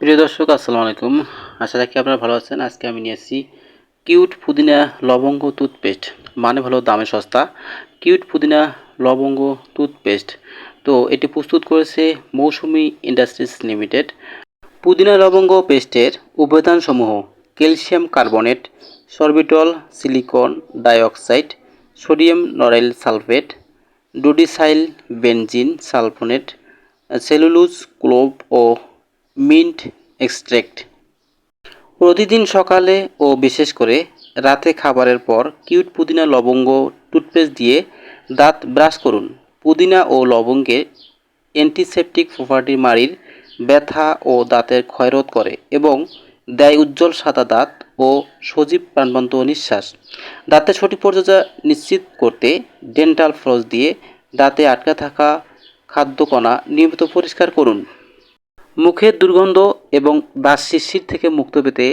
প্রিয় দর্শক, আসসালামু আলাইকুম। আশা রাখি আপনারা ভালো আছেন। আজকে আমি নিয়ে এসেছি কিউট পুদিনা লবঙ্গ টুথপেস্ট মানে ভালো দামে সস্তা। কিউট পুদিনা লবঙ্গ টুথপেস্ট তো এটি প্রস্তুত করেছে মৌসুমি ইন্ডাস্ট্রিজ লিমিটেড। পুদিনা লবঙ্গ পেস্টের উপাদানসমূহ calcium carbonate, sorbitol, silicon dioxide, sodium lauryl sulphate, dodecyl benzene sulphonate, cellulose clove ও মিন্ট এক্সট্র্যাক্ট প্রতিদিন সকালে ও বিশেষ করে রাতে খাবারের পর কিউট পুদিনা লবঙ্গ, টুথপেস্ট দিয়ে দাঁত ব্রাশ করুন। পুদিনা ও লবঙ্গে অ্যান্টিসেপটিক প্রপার্টি মাড়ির ব্যথা ও দাঁতের ক্ষয়রোধ করে এবং দেয় উজ্জ্বল সাদা দাঁত ও সজীব প্রাণবন্ত নিঃশ্বাস। দাঁতের সঠিক পর্যায়ে নিশ্চিত করতে ডেন্টাল ফ্লস দিয়ে দাঁতে আটকা থাকা খাদ্যকণা নিয়মিত পরিষ্কার করুন। মুখের দুর্গন্ধ এবং দাঁত শিরশির থেকে মুক্ত পেতে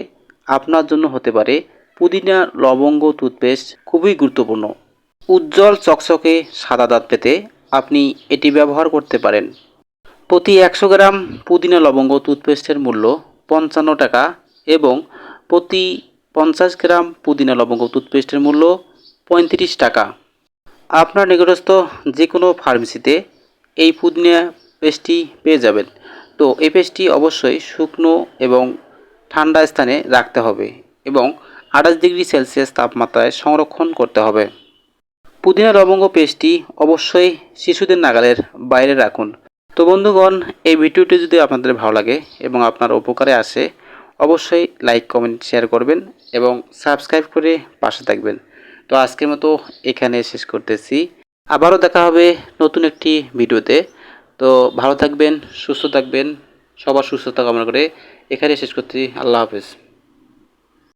আপনার জন্য হতে পারে পুদিনা, লবঙ্গ টুথপেস্ট খুবই গুরুত্বপূর্ণ। উজ্জ্বল চকচকে সাদা দাঁত পেতে আপনি এটি ব্যবহার করতে পারেন। প্রতি একশো গ্রাম পুদিনা, লবঙ্গ টুথপেস্টের মূল্য পঞ্চান্ন টাকা এবং প্রতি পঞ্চাশ গ্রাম পুদিনা, লবঙ্গ টুথপেস্টের মূল্য পঁয়ত্রিশ টাকা। আপনার নিকটস্থ যে কোনো ফার্মেসিতে এই পুদিনা পেস্টটি পেয়ে যাবেন। তো এই পেস্টটি অবশ্যই শুকনো এবং ঠান্ডা স্থানে রাখতে হবে এবং আঠাশ ডিগ্রি সেলসিয়াস তাপমাত্রায় সংরক্ষণ করতে হবে। পুদিনা লবঙ্গ পেস্টটি অবশ্যই শিশুদের নাগালের বাইরে রাখুন। তো বন্ধুগণ, এই ভিডিওটি যদি আপনাদের ভালো লাগে এবং আপনার উপকারে আসে, অবশ্যই লাইক, কমেন্ট, শেয়ার করবেন এবং সাবস্ক্রাইব করে পাশে থাকবেন। তো আজকের মতো এখানে শেষ করতেছি। আবারও দেখা হবে নতুন একটি ভিডিওতে। তো ভালো থাকবেন সুস্থ থাকবেন সবার সুস্থতা কামনা করে এখানে শেষ করছি। আল্লাহ হাফেজ।